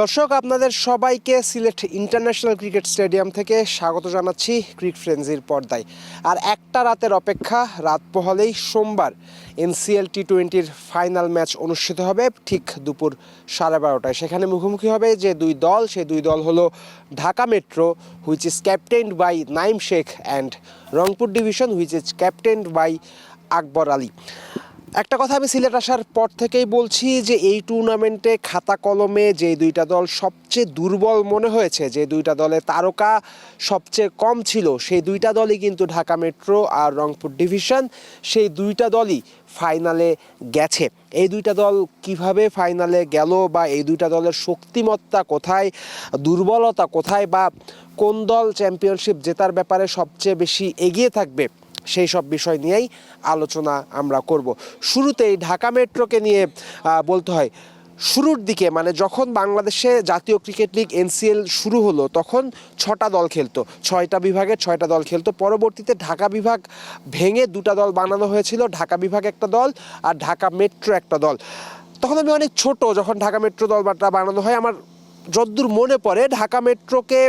দর্শক, আপনাদের সবাইকে সিলেট ইন্টারন্যাশনাল ক্রিকেট স্টেডিয়াম থেকে স্বাগত জানাচ্ছি ক্রিক ফ্রেন্সির পর্দায়। আর একটা রাতের অপেক্ষা, রাত পোহালেই সোমবার এনসিএল টি টোয়েন্টির ফাইনাল ম্যাচ অনুষ্ঠিত হবে ঠিক দুপুর সাড়ে বারোটায়। সেখানে মুখোমুখি হবে যে দুই দল, সেই দুই দল হলো Dhaka metro which is captained by Naim Sheikh and Rangpur division which is captained by Akbar Ali. একটা কথা আমি সিলেট আসার পর থেকেই বলছি যে এই টুর্নামেন্টে খাতা কলমে যে দুইটা দল সবচেয়ে দুর্বল মনে হয়েছে, যে দুইটা দলে তারকা সবচেয়ে কম ছিল, সেই দুইটা দলই কিন্তু ঢাকা মেট্রো আর রংপুর ডিভিশন, সেই দুইটা দলই ফাইনালে গেছে। এই দুইটা দল কীভাবে ফাইনালে গেল বা এই দুইটা দলের শক্তিমত্তা কোথায়, দুর্বলতা কোথায় বা কোন দল চ্যাম্পিয়নশিপ জেতার ব্যাপারে সবচেয়ে বেশি এগিয়ে থাকবে সেই সব বিষয় নিয়েই আলোচনা আমরা করব। শুরুতেই ঢাকা মেট্রোকে নিয়ে বলতে হয়, শুরুর দিকে মানে যখন বাংলাদেশে জাতীয় ক্রিকেট লিগ এনসিএল শুরু হলো, তখন ছটা দল খেলতো। ছয়টা বিভাগে ছয়টা দল খেলতো। পরবর্তীতে ঢাকা বিভাগ ভেঙে দুটা দল বানানো হয়েছিল। ঢাকা বিভাগ একটা দল আর ঢাকা মেট্রো একটা দল। তখন আমি অনেক ছোট, যখন ঢাকা মেট্রো দলটা বানানো হয়, আমার যদ্দূর মনে পড়ে, ঢাকা মেট্রোকে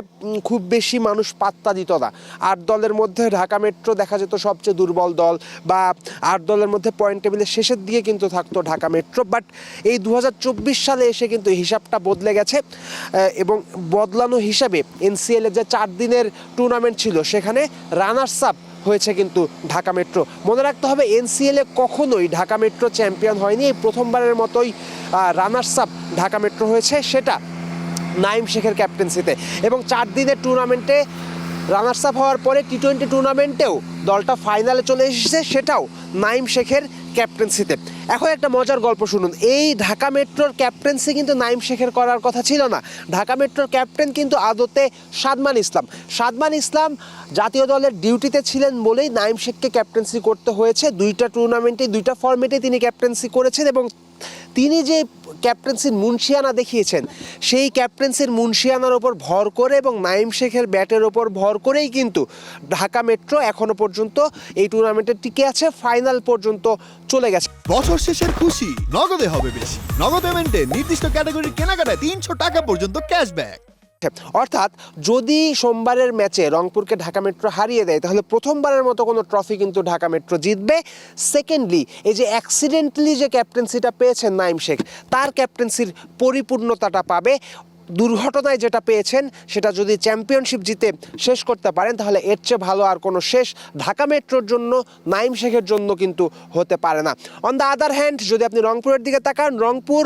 খুব বেশি মানুষ পাত্তা দিত না। আট দলের মধ্যে ঢাকা মেট্রো দেখা যেত সবচেয়ে দুর্বল দল বা আট দলের মধ্যে পয়েন্ট টেবিলের শেষের দিকে কিন্তু থাকতো ঢাকা মেট্রো। বাট এই দু হাজার চব্বিশ সালে এসে কিন্তু হিসাবটা বদলে গেছে এবং বদলানো হিসাবে এনসিএল এর যে চার দিনের টুর্নামেন্ট ছিল, সেখানে রানার্স আপ হয়েছে কিন্তু ঢাকা মেট্রো। মনে রাখতে হবে এনসিএল এ কখনোই ঢাকা মেট্রো চ্যাম্পিয়ন হয়নি। এই প্রথমবারের মতোই রানার্স আপ ঢাকা মেট্রো হয়েছে। সেটা নাইম শেখের ক্যাপ্টেন্সিতে এবং চার দিনের টুর্নামেন্টে রানার্স আপ হওয়ার পরে টি টোয়েন্টি টুর্নামেন্টেও দলটা ফাইনালে চলে এসেছে, সেটাও নাইম শেখের ক্যাপ্টেন্সিতে এখন একটা মজার গল্প শুনুন। এই ঢাকা মেট্রোর ক্যাপ্টেন্সি কিন্তু নাইম শেখের করার কথা ছিল না। ঢাকা মেট্রোর ক্যাপ্টেন কিন্তু আদতে সাদমান ইসলাম। সাদমান ইসলাম জাতীয় দলের ডিউটিতে ছিলেন বলেই নাইম শেখকে ক্যাপ্টেন্সি করতে হয়েছে। দুইটা টুর্নামেন্টে দুইটা ফর্মেটে তিনি ক্যাপ্টেন্সি করেছেন এবং তিনি যে ক্যাপ্টেন্সির মুন্সিয়ানা দেখিয়েছেন, সেই ক্যাপ্টেন্সির মুন্সিয়ানার ওপর ভর করে এবং নাইম শেখের ব্যাটের ওপর ভর করেই কিন্তু ঢাকা মেট্রো এখনও পর্যন্ত এই টুর্নামেন্টে টিকে আছে, ফাইনাল পর্যন্ত চলে গেছে। বছর শেষের খুশি, নগদে হবে বেশি। নগদ পেমেন্টে নির্দিষ্ট ক্যাটাগরির কেনাকাটায় তিনশো টাকা পর্যন্ত ক্যাশব্যাক অর্থাৎ যদি সোমবারের ম্যাচে রংপুরকে ঢাকা মেট্রো হারিয়ে দেয়, তাহলে প্রথমবারের মতো কোনো ট্রফি কিন্তু ঢাকা মেট্রো জিতবে। সেকেন্ডলি এই যে অ্যাক্সিডেন্টলি যে ক্যাপ্টেন্সিটা পেয়েছেন নাইম শেখ, তার ক্যাপ্টেন্সির পরিপূর্ণতাটা পাবে। দুর্ঘটনায় যেটা পেয়েছেন সেটা যদি চ্যাম্পিয়নশিপ জিতে শেষ করতে পারেন তাহলে এর চেয়ে ভালো আর কোনো শেষ ঢাকা মেট্রোর জন্য নাইম শেখের জন্য কিন্তু হতে পারে না। অন দ্য আদার হ্যান্ড যদি আপনি রংপুরের দিকে তাকান রংপুর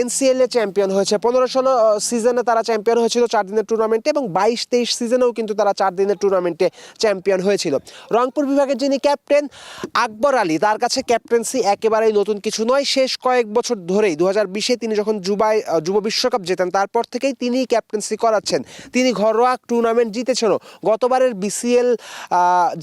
এনসিএল এ চ্যাম্পিয়ন হয়েছে। পনেরো ষোলো সিজনে তারা চ্যাম্পিয়ন হয়েছিল চার দিনের টুর্নামেন্টে এবং বাইশ তেইশ সিজনেও কিন্তু তারা চার দিনের টুর্নামেন্টে চ্যাম্পিয়ন হয়েছিল। রংপুর বিভাগের যিনি ক্যাপ্টেন আকবর আলী তার কাছে ক্যাপ্টেন্সি একেবারেই নতুন কিছু নয়। শেষ কয়েক বছর ধরেই দু হাজার বিশে তিনি যখন আহ, যুব বিশ্বকাপ জেতেন তারপর থেকেই তিনি ক্যাপ্টেন্সি করাচ্ছেন। তিনি ঘরোয়া টুর্নামেন্ট জিতেছেনও। গতবারের বিসিএল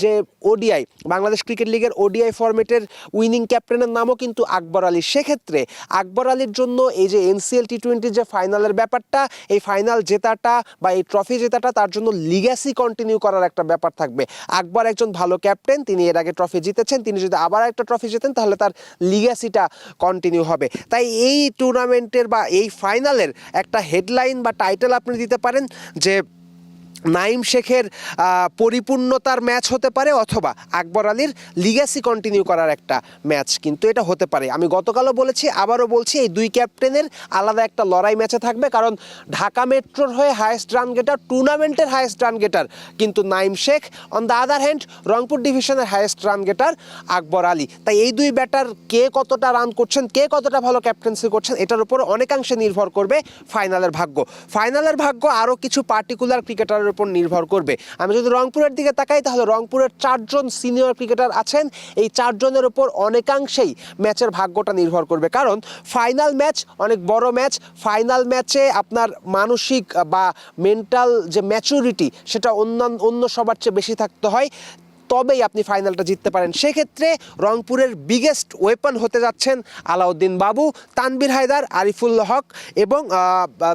যে ওডিআই বাংলাদেশ ক্রিকেট লিগের ওডিআই ফরম্যাটের উইনিং ক্যাপ্টেনের নামও কিন্তু আকবর আলী। সেক্ষেত্রে আকবর আলীর জন্য এই যে এনসিএল টি টোয়েন্টির যে ফাইনালের ব্যাপারটা, এই ফাইনাল জেতাটা বা এই ট্রফি জেতাটা তার জন্য লিগ্যাসি কন্টিনিউ করার একটা ব্যাপার থাকবে। আকবর একজন ভালো ক্যাপ্টেন তিনি এর আগে ট্রফি জিতেছেন। তিনি যদি আবার একটা ট্রফি জেতেন, তাহলে তার লিগ্যাসিটা কন্টিনিউ হবে। তাই এই টুর্নামেন্টের বা এই ফাইনালের একটা হেডলাইন বা টাইটেল আপনি দিতে পারেন যে নাইম শেখের পরিপূর্ণতার ম্যাচ হতে পারে অথবা আকবর আলীর লিগ্যাসি কন্টিনিউ করার একটা ম্যাচ। কিন্তু এটা হতে পারে। আমি গতকালও বলেছি, আবারও বলছি, এই দুই ক্যাপ্টেনের আলাদা একটা লড়াই ম্যাচে থাকবে। কারণ ঢাকা মেট্রোর হয়ে হায়েস্ট রান গেটার টুর্নামেন্টের হায়েস্ট রান গেটার কিন্তু Naim Sheikh on the other hand Rangpur ডিভিশনের highest run getter Akbar Ali. তাই এই দুই ব্যাটার কে কতটা রান করছেন, কে কতটা ভালো ক্যাপ্টেন্সি করছেন, এটার উপর অনেকাংশে নির্ভর করবে ফাইনালের ভাগ্য। ফাইনালের ভাগ্য আরও কিছু পার্টিকুলার ক্রিকেটারের উপর নির্ভর করবে। আমি যদি রংপুরের দিকে তাকাই, তাহলে রংপুরের চারজন সিনিয়র ক্রিকেটার আছেন। এই চারজনের উপর অনেকাংশেই ম্যাচের ভাগ্যটা নির্ভর করবে। কারণ ফাইনাল ম্যাচ অনেক বড় ম্যাচ ফাইনাল ম্যাচে আপনার মানসিক বা মেন্টাল যে ম্যাচুরিটি সেটা অন্যান্য অন্য সবার চেয়ে বেশি থাকতে হয়। তবেই আপনি ফাইনালটা জিততে পারেন। সেক্ষেত্রে রংপুরের বিগেস্ট ওয়েপন হতে যাচ্ছেন আলাউদ্দিন বাবু তানবির হায়দার আরিফুল হক এবং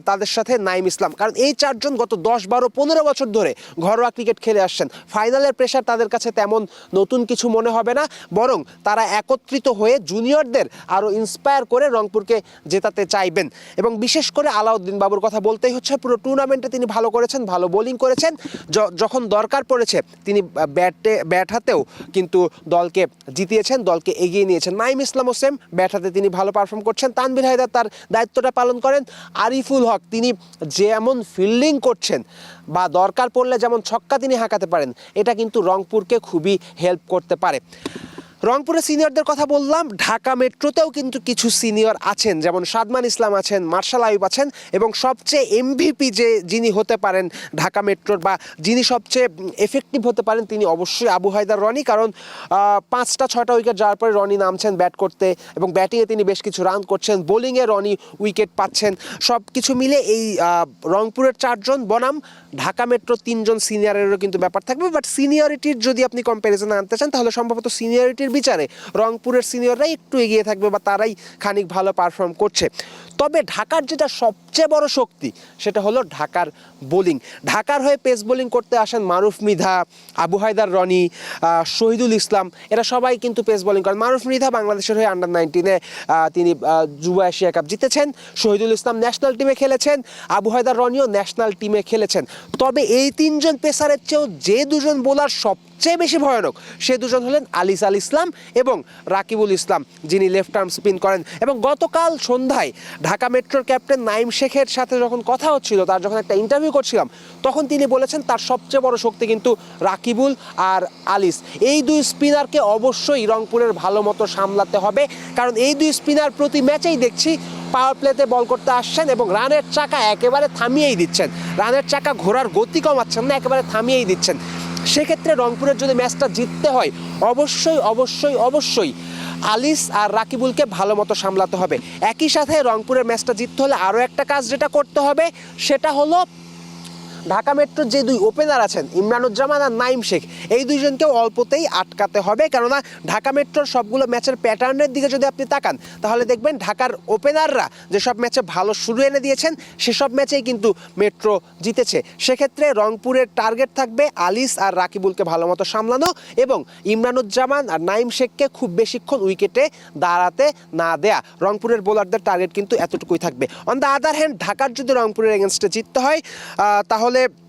তাদের সাথে নাইম ইসলাম। কারণ এই চারজন গত দশ, বারো, পনেরো বছর ধরে ঘরোয়া ক্রিকেট খেলে আসছেন। ফাইনালের প্রেশার তাদের কাছে তেমন নতুন কিছু মনে হবে না। বরং তারা একত্রিত হয়ে জুনিয়রদের আরও ইন্সপায়ার করে রংপুরকে জেতাতে চাইবেন। এবং বিশেষ করে আলাউদ্দিন বাবুর কথা বলতেই হচ্ছে, পুরো টুর্নামেন্টে তিনি ভালো করেছেন, ভালো বোলিং করেছেন। যখন দরকার পড়েছে, তিনি ব্যাটে ব্যাট হাতেও কিন্তু দলকে জিতিয়েছেন, দলকে এগিয়ে নিয়েছেন। নাইম ইসলাম সেম ব্যাট হাতে তিনি ভালো পারফর্ম করছেন। তানবির হায়দার তার দায়িত্বটা পালন করেন। আরিফুল হক তিনি যেমন ফিল্ডিং করছেন বা দরকার পড়লে যেমন ছক্কা তিনি হাঁকাতে পারেন, এটা কিন্তু রংপুরকে খুবই হেল্প করতে পারে। রংপুরের সিনিয়রদের কথা বললাম, ঢাকা মেট্রোতেও কিন্তু কিছু সিনিয়র আছেন, যেমন সাদমান ইসলাম আছেন, মার্শাল আয়ুব আছেন, এবং সবচেয়ে এমভিপি যে যিনি হতে পারেন ঢাকা মেট্রোর বা যিনি সবচেয়ে এফেক্টিভ হতে পারেন তিনি অবশ্যই আবু হায়দার রনি, কারণ পাঁচটা, ছয়টা উইকেট যাওয়ার পরে রনি নামছেন ব্যাট করতে এবং ব্যাটিংয়ে তিনি বেশ কিছু রান করছেন বোলিংয়ে রনি উইকেট পাচ্ছেন সব কিছু মিলে এই রংপুরের চারজন, বনাম, ঢাকা মেট্রো তিনজন সিনিয়রেরও কিন্তু ব্যাপার থাকবে বাট সিনিয়রিটির যদি আপনি কম্প্যারিজনে আনতে চান, তাহলে সম্ভবত সিনিয়রিটির বিচারে রংপুরের সিনিয়ররাই একটু এগিয়ে থাকবে বা তারাই খানিক ভালো পারফর্ম করছে। তবে ঢাকার যেটা সবচেয়ে বড় শক্তি, সেটা হলো ঢাকার বোলিং ঢাকার হয়ে পেস বোলিং করতে আসেন মারুফ মৃধা, আবু হায়দার রনি শহীদুল ইসলাম। এরা সবাই কিন্তু পেস বোলিং করেন। মারুফ মৃধা বাংলাদেশের হয়ে আন্ডার নাইনটিনে তিনি যুব এশিয়া কাপ জিতেছেন। শহীদুল ইসলাম ন্যাশনাল টিমে খেলেছেন। আবু হায়দার রনিও ন্যাশনাল টিমে খেলেছেন। তবে এই তিনজন পেসারের চেয়েও যে দুজন বোলার সবচেয়ে বেশি ভয়ানক সে দুজন হলেন আলিস আল ইসলাম এবং রাকিবুল ইসলাম, যিনি লেফট আর্ম স্পিন করেন। এবং গতকাল সন্ধ্যায় ঢাকা মেট্রোর ক্যাপ্টেন নাইম শেখের সাথে যখন কথা হচ্ছিল, তার যখন একটা ইন্টারভিউ করছিলাম, তখন তিনি বলেছেন তার সবচেয়ে বড় শক্তি কিন্তু রাকিবুল আর আলিস। এই দুই স্পিনারকে অবশ্যই রংপুরের ভালো মতো সামলাতে হবে, কারণ এই দুই স্পিনার প্রতি ম্যাচেই দেখছি পাওয়ার প্লেতে বল করতে আসছেন এবং রানের চাকা একেবারে থামিয়েই দিচ্ছেন। রানের চাকা ঘোরার গতি কমাচ্ছেন না, একেবারে থামিয়েই দিচ্ছেন। সেক্ষেত্রে রংপুরের যদি ম্যাচটা জিততে হয়, অবশ্যই অবশ্যই অবশ্যই আলিস আর রাকিবুলকে ভালো মতো সামলাতে হবে। একই সাথে রংপুরের ম্যাচটা জিততে হলে আরও একটা কাজ যেটা করতে হবে, সেটা হলো ঢাকা মেট্রোর যে দুই ওপেনার আছেন ইমরানুজ্জামান আর নাইম শেখ এই দুইজনকেও অল্পতেই আটকাতে হবে। কেননা ঢাকা মেট্রোর সবগুলো ম্যাচের প্যাটার্নের দিকে যদি আপনি তাকান তাহলে দেখবেন ঢাকার ওপেনাররা যেসব ম্যাচে ভালো শুরু এনে দিয়েছেন সেসব ম্যাচেই কিন্তু মেট্রো জিতেছে। সেক্ষেত্রে রংপুরের টার্গেট থাকবে আলিস আর রাকিবুলকে ভালো মতো সামলানো এবং ইমরানুজ্জামান আর নাইম শেখকে খুব বেশিক্ষণ উইকেটে দাঁড়াতে না দেয়া। রংপুরের বোলারদের টার্গেট কিন্তু এতটুকুই থাকবে। অন দ্য আদার হ্যান্ড ঢাকার যদি রংপুরের এগেনস্টে জিততে হয় আহ, তাহলে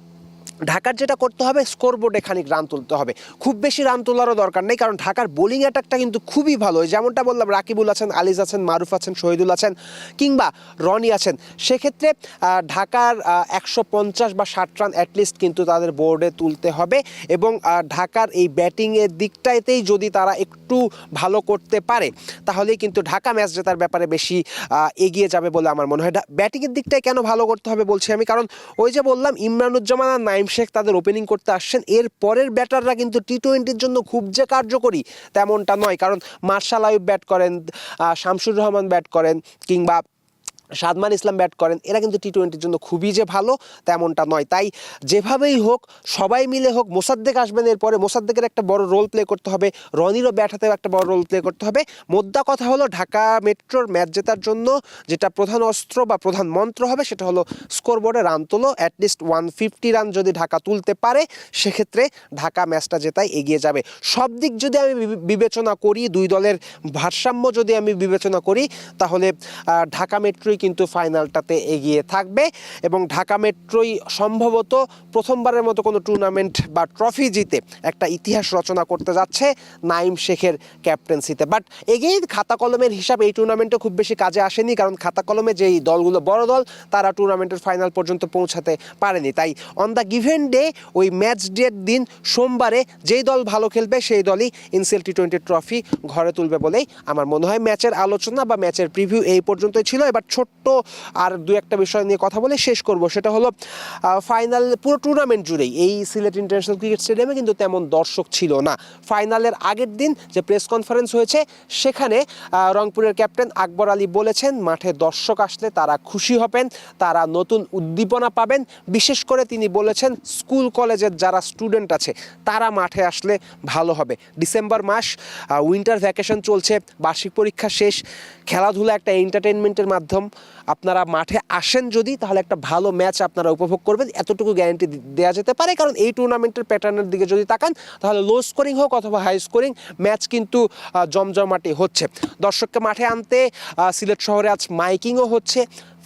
ঢাকার যেটা করতে হবে স্কোরবোর্ডে খানিক রান তুলতে হবে। খুব বেশি রান তোলারও দরকার নেই, কারণ ঢাকার বোলিং অ্যাটাকটা কিন্তু খুবই ভালো। যেমনটা বললাম, রাকিবুল আছেন, আলিজ আছেন, মারুফ আছেন, শহীদুল আছেন, কিংবা রনি আছেন। সেক্ষেত্রে ঢাকার একশো পঞ্চাশ বা ষাট রান অ্যাটলিস্ট কিন্তু তাদের বোর্ডে তুলতে হবে এবং ঢাকার এই ব্যাটিংয়ের দিকটাতেই যদি তারা একটু ভালো করতে পারে, তাহলেই কিন্তু ঢাকা ম্যাচ জেতার ব্যাপারে বেশি এগিয়ে যাবে বলে আমার মনে হয়। ব্যাটিংয়ের দিকটাই কেন ভালো করতে হবে বলছি আমি? কারণ ওই যে বললাম, ইমরানুজ্জামান আর নাইম শেখ তাদের ওপেনিং করতে আসছেন। এর পরের ব্যাটাররা কিন্তু টি টোয়েন্টির জন্য খুব যে কার্যকরী তেমনটা নয়। কারণ মার্শাল আয়ুব ব্যাট করেন শামসুর রহমান ব্যাট করেন কিংবা সাদমান ইসলাম ব্যাট করেন, এরা কিন্তু টি টোয়েন্টির জন্য খুবই যে ভালো তেমনটা নয়। তাই যেভাবেই হোক, সবাই মিলে হোক, মোসাদ্দেক আসবেন এরপরে মোসাদ্দেকের একটা বড় রোল প্লে করতে হবে, রনিরও ব্যাট হাতেও একটা বড় রোল প্লে করতে হবে। মোদ্দা কথা হলো ঢাকা মেট্রোর ম্যাচ জেতার জন্য যেটা প্রধান অস্ত্র বা প্রধান মন্ত্র হবে, সেটা হলো স্কোরবোর্ডে রান তোলো at least one fifty run যদি ঢাকা তুলতে পারে, সেক্ষেত্রে ঢাকা ম্যাচটা জেতায় এগিয়ে যাবে। সব দিক যদি আমি বিবে- বিবেচনা করি, দুই দলের ভারসাম্য যদি আমি বিবেচনা করি, তাহলে ঢাকা মেট্রোই কিন্তু ফাইনালটাতে এগিয়ে থাকবে এবং ঢাকা মেট্রোই সম্ভবত প্রথমবারের মতো কোনো টুর্নামেন্ট বা ট্রফি জিতে একটা ইতিহাস রচনা করতে যাচ্ছে নাইম শেখের ক্যাপ্টেন্সিতে। বাট এগেইন খাতা কলমের হিসাব এই টুর্নামেন্টে খুব বেশি কাজে আসেনি, কারণ খাতা কলমে যেই দলগুলো বড় দল, তারা টুর্নামেন্টের ফাইনাল পর্যন্ত পৌঁছাতে পারেনি। তাই অন দ্য গিভেন ডে ওই ম্যাচ ডের দিন সোমবারে যেই দল ভালো খেলবে, সেই দলই ইনসিএল টি টোয়েন্টি ট্রফি ঘরে তুলবে বলেই আমার মনে হয়। ম্যাচের আলোচনা বা ম্যাচের প্রিভিউ এই পর্যন্তই ছিল। এবার ছোট্ট ছোট্ট আর দু একটা বিষয় নিয়ে কথা বলে শেষ করব। সেটা হলো ফাইনাল পুরো টুর্নামেন্ট জুড়েই, এই সিলেট ইন্টারন্যাশনাল ক্রিকেট স্টেডিয়ামে কিন্তু তেমন দর্শক ছিল না। ফাইনালের আগের দিন যে প্রেস কনফারেন্স হয়েছে, সেখানে রংপুরের ক্যাপ্টেন আকবর আলী বলেছেন, মাঠে দর্শক আসলে তারা খুশি হবেন, তারা নতুন উদ্দীপনা পাবেন। বিশেষ করে তিনি বলেছেন, স্কুল কলেজের যারা স্টুডেন্ট আছে, তারা মাঠে আসলে ভালো হবে। ডিসেম্বর মাস উইন্টার ভ্যাকেশন চলছে, বার্ষিক পরীক্ষা শেষ, খেলাধুলা একটা এন্টারটেনমেন্টের মাধ্যম। আপনারা মাঠে আসেন যদি, তাহলে একটা ভালো ম্যাচ আপনারা উপভোগ করবেন। এতটুকু গ্যারান্টি দেওয়া যেতে পারে, কারণ এই টুর্নামেন্টের প্যাটার্নের দিকে যদি তাকান, তাহলে লো স্কোরিং হোক অথবা হাই স্কোরিং ম্যাচ কিন্তু জমজমাটি হচ্ছে। দর্শককে মাঠে আনতে সিলেট শহরে আজ মাইকিংও হচ্ছে।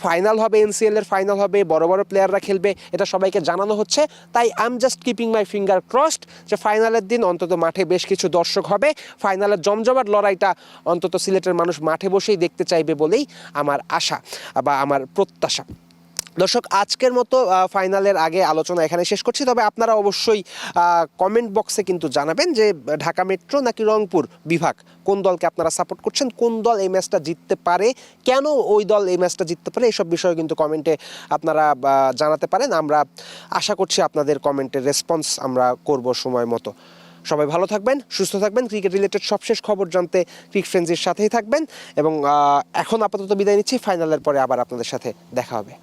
ফাইনাল হবে এনসিএল এর ফাইনাল হবে, বড় বড় প্লেয়াররা খেলবে, এটা সবাইকে জানানো হচ্ছে। তাই I am just keeping my finger crossed যে ফাইনালের দিন অন্তত মাঠে বেশ কিছু দর্শক হবে। ফাইনালের জমজমাট লড়াইটা অন্তত সিলেটের মানুষ মাঠে বসেই দেখতে চাইবে বলেই আমার আশা বা আমার প্রত্যাশা। দর্শক, আজকের মতো ফাইনালের আগে আলোচনা এখানে শেষ করছি। তবে আপনারা অবশ্যই কমেন্ট বক্সে কিন্তু জানাবেন যে, ঢাকা মেট্রো নাকি রংপুর বিভাগ, কোন দলকে আপনারা সাপোর্ট করছেন, কোন দল এই ম্যাচটা জিততে পারে, কেন ওই দল এই ম্যাচটা জিততে পারে এইসব বিষয়ে কিন্তু কমেন্টে আপনারা জানাতে পারেন। আমরা আশা করছি আপনাদের কমেন্টের রেসপন্স আমরা করব সময় মতো। সবাই ভালো থাকবেন, সুস্থ থাকবেন ক্রিকেট রিলেটেড সবশেষ খবর জানতে ক্রিক ফ্রেন্ডসের সাথেই থাকবেন এবং এখন আপাতত বিদায় নিচ্ছি ফাইনালের পরে আবার আপনাদের সাথে দেখা হবে।